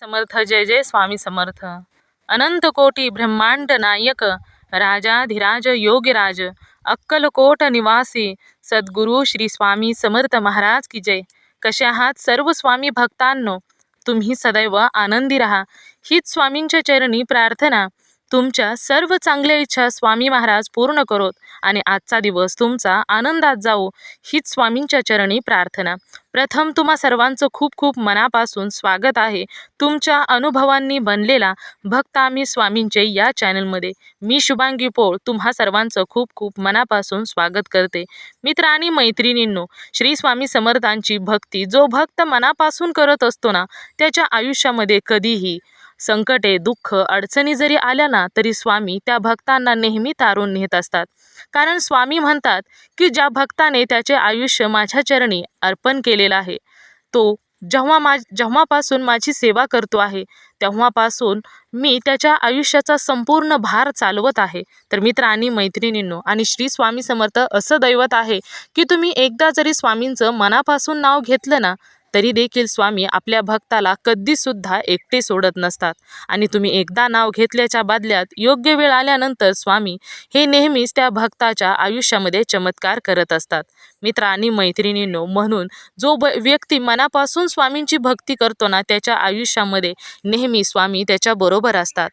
समर्थ जय जय स्वामी समर्थ। अनंत कोटी ब्रह्मांड नायक राजाधिराज योगराज अक्कलकोट निवासी सद्गुरू श्री स्वामी समर्थ महाराज की जय। कसे आहात सर्व स्वामी भक्तांनो? तुम्ही सदैव आनंदी राहा। हीच स्वामींच्या चरणी प्रार्थना। तुमच्या सर्व चांगल्या इच्छा स्वामी महाराज पूर्ण करोत आणि आजचा दिवस तुमचा आनंदात जाओ हीच स्वामींच्या चरणी प्रार्थना. प्रथम तुम्हा सर्वांचं खूप खूप मनापासून स्वागत आहे. तुमच्या अनुभवांनी बनलेला भक्त आम्ही स्वामींचे या चॅनलमध्ये. मी शुभांगी पोळ तुम्हा सर्वांचं खूप खूप मनापासून स्वागत करते. मित्र आणि मैत्रिणींनो श्री स्वामी समर्थांची भक्ती जो भक्त मनापासून करत असतो ना त्याच्या आयुष्यामध्ये कधीही संकटे दुःख अडचणी जरी आल्या ना तरी स्वामी त्या भक्तांना नेहमी तारून नेत असतात. कारण स्वामी म्हणतात की ज्या भक्ताने त्याचे आयुष्य माझ्या चरणी अर्पण केलेलं आहे तो जेव्हा मा जेव्हापासून माझी सेवा करतो आहे तेव्हापासून मी त्याच्या आयुष्याचा संपूर्ण भार चालवत आहे. तर मित्र आणि मैत्रिणींनो आणि श्री स्वामी समर्थ असं दैवत आहे की तुम्ही एकदा जरी स्वामींचं मनापासून नाव घेतलं ना तरी देखील स्वामी आपल्या भक्ताला कधीसुद्धा एकटे सोडत नसतात. आणि तुम्ही एकदा नाव घेतल्याच्या बदल्यात योग्य वेळ आल्यानंतर स्वामी हे नेहमीच त्या भक्ताच्या आयुष्यामध्ये चमत्कार करत असतात. मित्र आणि मैत्रिणींनो म्हणून जो ब व्यक्ती मनापासून स्वामींची भक्ती करतो ना त्याच्या आयुष्यामध्ये नेहमी स्वामी त्याच्याबरोबर असतात.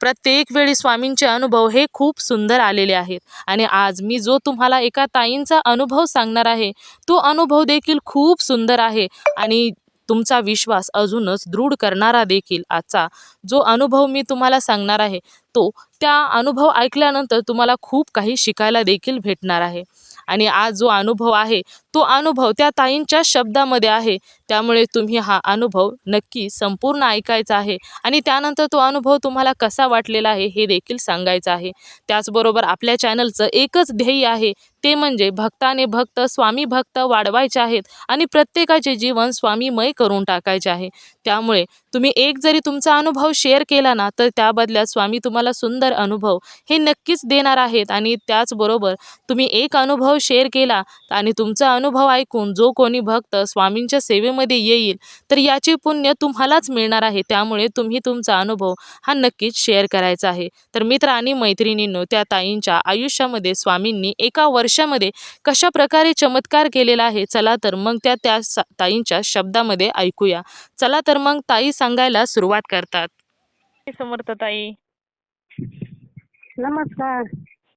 प्रत्येक वेळी स्वामींचे अनुभव हे खूप सुंदर आलेले आहेत. आणि आज मी जो तुम्हाला एका ताईंचा अनुभव सांगणार आहे तो अनुभव देखील खूप सुंदर आहे. आणि तुमचा विश्वास अजूनच दृढ करणारा देखील आजचा जो अनुभव मी तुम्हाला सांगणार आहे तो त्या अनुभव ऐकल्यानंतर तुम्हाला खूप काही शिकायला देखील भेटणार आहे. आणि आज जो अनुभव आहे तो अनुभव त्या ताईंच्या शब्दामध्ये आहे त्यामुळे तुम्ही हा अनुभव नक्की संपूर्ण ऐकायचा आहे. आणि त्यानंतर तो अनुभव तुम्हाला कसा वाटलेला आहे हे देखील सांगायचं आहे. त्याचबरोबर आपल्या चॅनलचं एकच ध्येय आहे ते म्हणजे भक्ताने भक्त स्वामी भक्त वाढवायचे आहेत आणि प्रत्येकाचे जीवन स्वामीमय करून टाकायचे आहे. त्यामुळे तुम्ही एक जरी तुमचा अनुभव शेअर केला ना तर त्या बदल्यात स्वामी तुम्हाला सुंदर अनुभव हे नक्कीच देणार आहेत. आणि त्याचबरोबर तुम्ही एक अनुभव शेअर केला आणि तुमचा अनुभव ऐकून जो कोणी भक्त स्वामींच्या सेवेमध्ये येईल तर याचे पुण्य तुम्हालाच मिळणार आहे. त्यामुळे तुम्ही तुमचा अनुभव हा नक्कीच शेअर करायचा आहे. तर मित्र आणि मैत्रिणींनो त्या ताईंच्या आयुष्यामध्ये स्वामींनी एका वर्षामध्ये कशा प्रकारे चमत्कार केलेला आहे चला तर मग त्या त्या ताईंच्या शब्दामध्ये ऐकूया. चला तर मग ताई सांगायला सुरुवात करतात. समर्थ ताई. नमस्कार.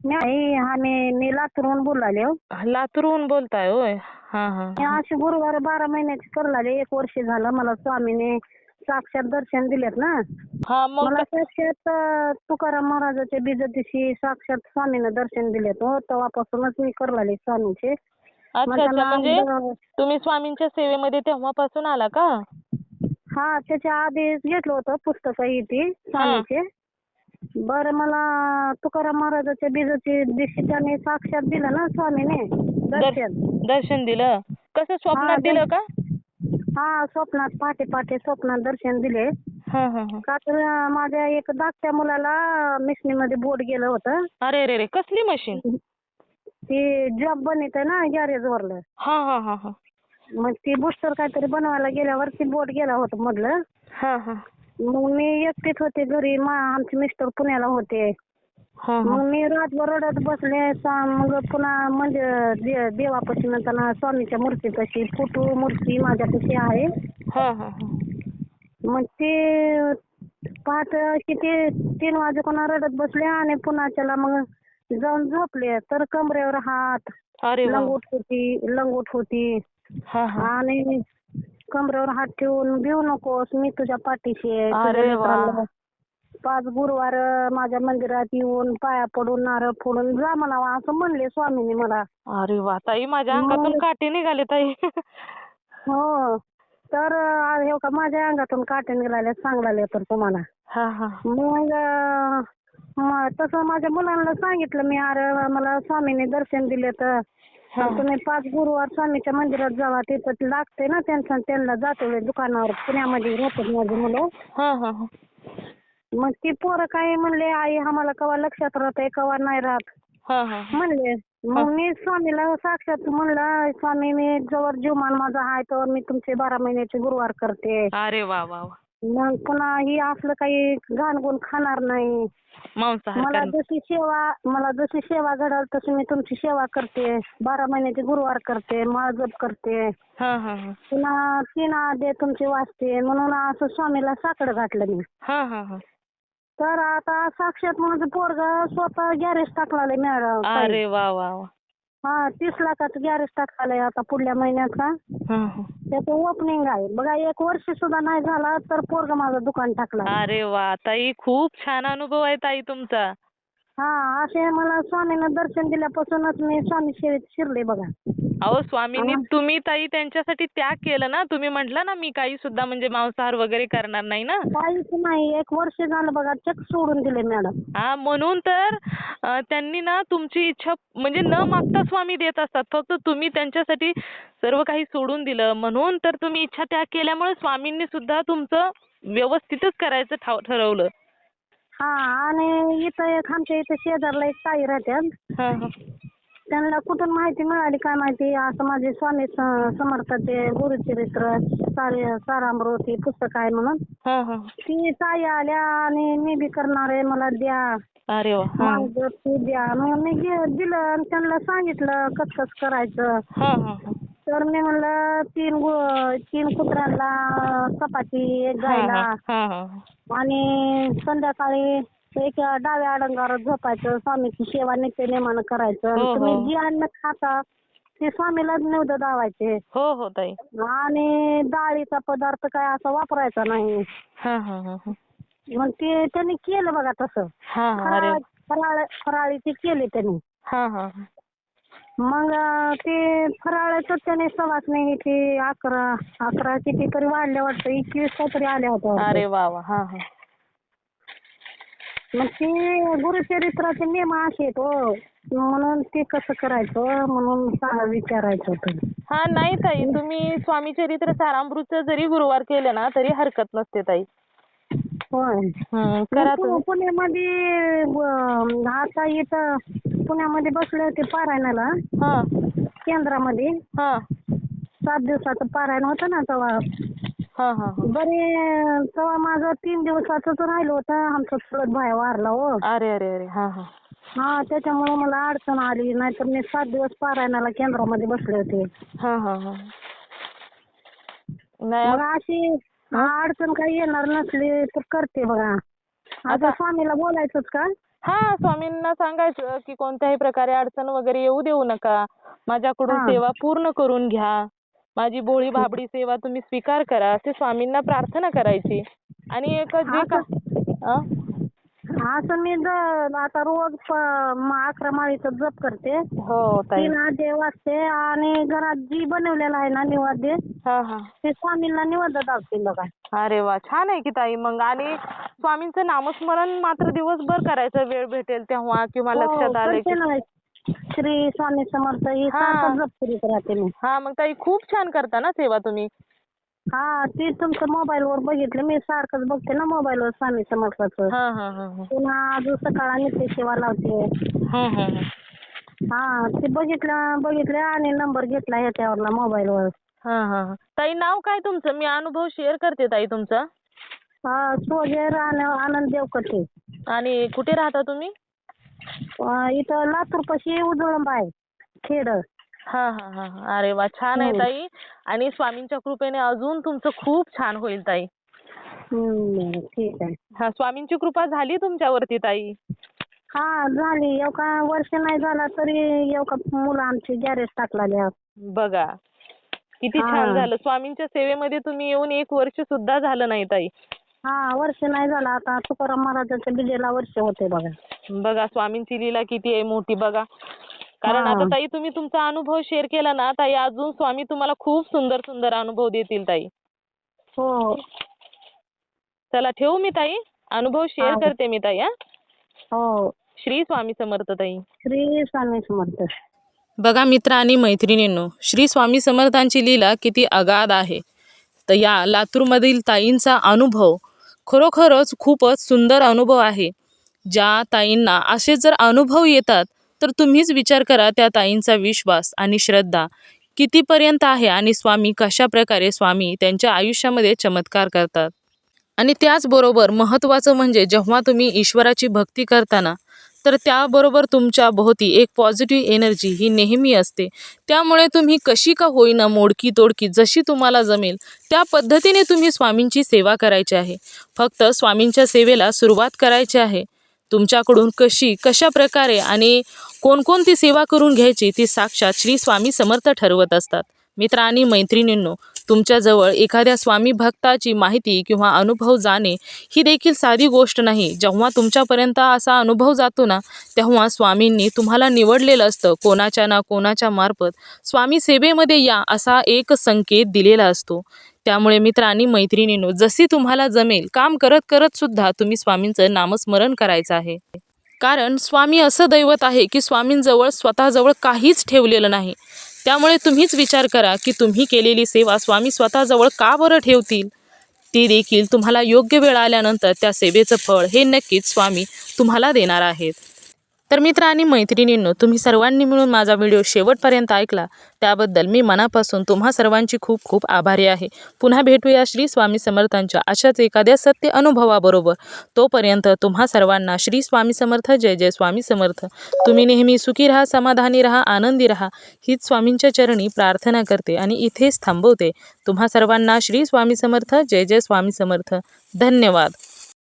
मी आई आम्ही मी लातूरहून बोलाले हो. लातूरहून बोलताय होय. हा हा. मी अशी गुरुवार बारा महिन्याची करलाले एक वर्ष झालं मला स्वामीने साक्षात दर्शन दिलेत ना. हा मग मला साक्षात अं, तुकाराम महाराजाच्या बीजतीशी साक्षात स्वामीने दर्शन दिलेत हो. तेव्हापासूनच मी स्वामीचे. अच्छा मला अच्छा. ना म्हणजे तुम्ही स्वामींच्या सेवेमध्ये तेव्हापासून आला का? हा त्याच्या आधीच घेतलं होतं पुस्तकं ही ती स्वामीचे. बरं मला तुकाराम महाराजाच्या बीजाची दिवशी त्याने साक्षात दिलं ना स्वामीने दर्शन. दर्शन दिलं? कसं स्वप्नात हा, दिलं का? हा स्वप्नात पहाटे पहाटे स्वप्नात दर्शन दिले. हा हा हा. का तर अं, माझ्या एक धाकट्या मुलाला मिशनीमध्ये बोट गेलं होतं. अरे रे रे कसली मशीन? ती जॉब बनत आहे ना गॅरेज वरलं. हा हा हा हा. मग ती बुस्टर काहीतरी बनवायला गेल्यावर ती बोट गेला होतं मधलं. हा हा. मग मी एकटीच होते घरी. मा आमचे मिस्टर पुण्याला होते. मग मी रातभर रडत बसले सा- मग पुन्हा म्हणजे दे- देवापाशी म्हणताना स्वामीच्या मूर्तीपाशी फोटो मूर्ती माझ्यापाशी आहे. हा हा हा. मग ते पाच किती तीन वाजेकोणा रडत बसले आणि पुन्हा मग जाऊन झोपले. तर कमरेवर हात अरे वा. लंगोट होती लंगोट होती. हा हा. आणि कमरेवर हात ठेवून भिऊ नकोस मी तुझ्या पाठीशी आहे. तुझ्या अरे वा. लेकराला पाच गुरुवार माझ्या मंदिरात येऊन पाया पडून नारळ फोडून जा म्हणावा असं म्हणले स्वामीने मला. अरे वा ताई माझ्या अंगातून काटे निघाले ताई. हो तर अं, हे का माझ्या अंगातून काटे निघाले सांगलाले तर तुम्हाला. हा हा. मग अं, तसं माझ्या मुलांना सांगितलं मी अरे मला स्वामीने दर्शन दिले तर. हा. तुम्ही पाच गुरुवार स्वामीच्या मंदिरात जावा तिथं लागते ना त्यांचं त्यांना जातो दुकानावर पुण्यामध्ये राहतात माझी मुलं. हा हा हा. मग ती पोरं काय म्हणले आई आम्हाला कवा लक्षात राहतंय कवा नाही राहत. हा हा. म्हणले मग मी स्वामीला साक्षात म्हणलं स्वामी मी जवळ जीवमान माझा आहे तर मी तुमचे बारा महिन्याचे गुरुवार करते. अरे वा वा वा. मग पुन्हा ही असलं काही घाणगुण खाणार नाही. मांसाहार मला. जशी सेवा मला जशी सेवा घडाल तशी मी तुमची सेवा करते. बारा महिन्याचे गुरुवार करते माळजप करते. हा हा हा. पुन्हा तीन आदे तुमचे वाचते म्हणून असं स्वामीला साकडं घातलं मी. हा हा हा. तर आता साक्षात माझं पोरग स्वतः गॅरेज टाकलाय मॅडम अरे वा वा वा. हा तीस लाखाचं गॅरेज टाकलाय आता पुढल्या महिन्यात का हा, हा. त्याचं ओपनिंग आहे. बघा एक वर्ष सुद्धा नाही झाला तर पोरग माझं दुकान टाकलं अरे वा ताई खूप छान अनुभव आहे ताई तुमचा. हा असे मला स्वामीनं दर्शन दिल्यापासूनच मी स्वामी सेवेत शिरले बघा. अहो स्वामींनी तुम्ही ताई त्यांच्यासाठी त्याग केलं ना. तुम्ही म्हटलं ना मी काही सुद्धा म्हणजे मांसाहार वगैरे करणार नाही ना. काहीच नाही. एक वर्ष झालं बघा चक सोडून दिले मॅडम. हा म्हणून तर अं, त्यांनी ना तुमची इच्छा म्हणजे न मागता स्वामी देत असतात. फक्त तुम्ही त्यांच्यासाठी सर्व काही सोडून दिलं. म्हणून तर तुम्ही इच्छा त्याग केल्यामुळे स्वामींनी सुद्धा तुमचं व्यवस्थितच करायचं ठाव- ठरवलं. हा आणि इथं एक आमच्या इथं शेजारला एक ताई राहत्यात. हा, हा. त्यांना कुठून माहिती मिळाली काय माहिती असं माझे स्वामी स- समर्थाचे गुरुचरित्र सारे सारामृत हे पुस्तक आहे म्हणून हा, हा. ती ताई आल्या आणि मी बी करणार आहे मला द्या अरे वा हा. तू द्या मग मी दिलं आणि त्यांना सांगितलं कस कस करायचं हा, हा, हा. तर मी म्हणलं तीन गु- तीन कुत्र्यांना चपाती एक हा, गायला हा, हा, हा. आणि संध्याकाळी एक डाव्या अडंगावर झोपायचं स्वामीची सेवा नित्य नेमानं करायचं. हो, हो. तुम्ही जी अन्न खाता ते स्वामीलाच निवड दावायचे. हो हो ताई. आणि डाळीचा पदार्थ काय असा वापरायचा नाही. हा हा हा हा. मग ते त्यांनी केलं बघा तसं. हा हा अरे फराळ फराळ फराळीचे केले त्यांनी. हा हा हा. मग अं, ते फराळाचं त्याने सवास नाही ते अकरा अकरा किती तरी वाढल्या वाटतं. एकवीस काहीतरी आल्या होत्या अरे वा वा. हा हा. मग ते गुरुचरित्राचे नियम असे आहेत हो. म्हणून ते कसं करायचं म्हणून विचारायचं होतं. हा नाही ताई. तुम्ही स्वामी चरित्र सारामृतचं जरी गुरुवार केलं ना तरी हरकत नसते ताई. होय. हम्म, करा पु- तुम्ही. पुण्यामध्ये आता इथं पुण्यामध्ये बसले होते पारायणाला. हा. केंद्रामध्ये. हा. सात दिवसाचं पारायण होतं ना तेव्हा. बरे तेव्हा माझं तीन दिवसाचं राहिलं होतं. आमचा चुलत भाया वारला हो. अरे अरे अरे. हा हा. हा त्याच्यामुळे मला अडचण आली. नाहीतर मी सात दिवस पारायणाला केंद्रामध्ये बसले होते. हा हा हा. नाही मग अशी अडचण काही येणार नसली तर करते बघा. आता स्वामीला बोलायचंच का? हा स्वामींना सांगायचं की कोणत्याही प्रकारे अडचण वगैरे येऊ देऊ नका. माझ्याकडून. सेवा पूर्ण करून घ्या. माझी भोळी भाबडी सेवा तुम्ही स्वीकार करा. असे स्वामींना प्रार्थना करायची. आणि एक जे का? अं? असं मी आता रोज प- म- अकरा माळीचं जप करते. हो ताई. तीन वाजते आणि घरात जी बनवलेलं आहे ना निवाद्य हा हा. ते स्वामींना निवद दाखते बघा. अरे वा छान आहे की ताई. मग आणि स्वामींचं नामस्मरण मात्र दिवसभर करायचं. वेळ भेटेल तेव्हा किंवा हो, लक्षात आलं करते की ना. श्री स्वामी समर्थ ही हा. सारखं जप करीत राहते मी. हा मग ताई खूप छान करता ना सेवा तुम्ही. हा ते तुमचं मोबाईलवर बघितलं मी सारखंच बघते ना मोबाईलवर स्वामी समर्थाचं. हा हा हा हा. पुन्हा अजून सकाळ नित्य सेवा लावते. हा हा हा. हा ते बघितलं बघितलं आणि नंबर घेतला ह्याच्यावरला मोबाईलवर हा हा हा. ताई नाव काय तुमचं? मी अनुभव शेअर करते ताई तुमचा. हा सोजेर आनंद देवकटे आणि कुठे राहता तुम्ही? अं, इथं लातूर पाशी उजळंब आहे खेड. हा हा हा हा. अरे वा छान आहे हो. ताई. आणि स्वामींच्या कृपेने अजून तुमचं खूप छान होईल ताई. हम्म, ठीक आहे. हा स्वामींची कृपा झाली तुमच्यावरती ताई? हा झाली. एवढा वर्ष नाही झाला तरी एवढा मुलं आमची गॅरेज टाकलेल्या. बघा किती छान हा. झालं. स्वामींच्या सेवेमध्ये तुम्ही येऊन एक वर्ष सुद्धा झालं नाही ताई. हा वर्ष नाही झालं आता. तुकाराम महाराजाच्या बिजेला वर्ष होते बघा. बघा स्वामींची लीला किती आहे मोठी बघा. कारण हा. आता ताई तुम्ही तुमचा अनुभव शेअर केला ना ताई अजून स्वामी तुम्हाला खूप सुंदर सुंदर अनुभव देतील ताई. हो. चला ठेवू मी ताई? अनुभव शेअर हा. करते मी ताई हा. हो. श्री स्वामी समर्थ ताई. श्री स्वामी समर्थ. बघा मित्र आणि मैत्रिणींनो श्री स्वामी समर्थांची लीला किती अगाध आहे. तर या लातूरमधील ताईंचा अनुभव खरोखरच खूपच सुंदर अनुभव आहे. ज्या ताईंना असे जर अनुभव येतात तर तुम्हीच विचार करा त्या ताईंचा विश्वास आणि श्रद्धा कितीपर्यंत आहे आणि स्वामी कशा प्रकारे स्वामी त्यांच्या आयुष्यामध्ये चमत्कार करतात. आणि त्याचबरोबर महत्त्वाचं म्हणजे जेव्हा तुम्ही ईश्वराची भक्ती करताना तर त्याबरोबर तुमच्या भोवती एक पॉझिटिव्ह एनर्जी ही नेहमी असते. त्यामुळे तुम्ही कशी का होईना मोडकी तोडकी जशी तुम्हाला जमेल त्या पद्धतीने तुम्ही स्वामींची सेवा करायची आहे. फक्त स्वामींच्या सेवेला सुरुवात करायची आहे. तुमच्याकडून कशी कशा प्रकारे आणि कोणकोणती सेवा करून घ्यायची ती साक्षात श्री स्वामी समर्थ ठरवत असतात. मित्र आणि मैत्रिणींनो तुमच्याजवळ एखाद्या स्वामी भक्ताची माहिती किंवा अनुभव जाणे ही देखील साधी गोष्ट नाही. जेव्हा तुमच्यापर्यंत असा अनुभव जातो ना तेव्हा स्वामींनी तुम्हाला निवडलेलं असतं कोणाच्या ना कोणाच्या मार्फत स्वामी सेवेमध्ये या असा एक संकेत दिलेला असतो. त्यामुळे मित्र आणि मैत्रिणींनो जशी तुम्हाला जमेल काम करत करत सुद्धा तुम्ही स्वामींचं नामस्मरण करायचं आहे. कारण स्वामी असं दैवत आहे की स्वामींजवळ स्वतःजवळ काहीच ठेवलेलं नाही. त्यामुळे तुम्हीच विचार करा की तुम्ही केलेली सेवा स्वामी स्वतःजवळ का बरं ठेवतील? ती देखील तुम्हाला योग्य वेळ आल्यानंतर त्या सेवेचं फळ हे नक्कीच स्वामी तुम्हाला देणार आहेत. तर मित्र आणि मैत्रिणींनो तुम्ही सर्वांनी मिळून माझा व्हिडिओ शेवटपर्यंत ऐकला. त्याबद्दल मी मनापासून तुम्हा सर्वांची खूप खूप आभारी आहे. पुन्हा भेटूया श्री स्वामी समर्थांच्या अशाच एखाद्या सत्य अनुभवाबरोबर. तोपर्यंत तुम्हा सर्वांना श्री स्वामी समर्थ जय जय स्वामी समर्थ. तुम्ही नेहमी सुखी राहा समाधानी राहा आनंदी राहा. हीच स्वामींच्या चरणी प्रार्थना करते आणि इथेच थांबवते. तुम्हा सर्वांना श्री स्वामी समर्थ जय जय स्वामी समर्थ. धन्यवाद.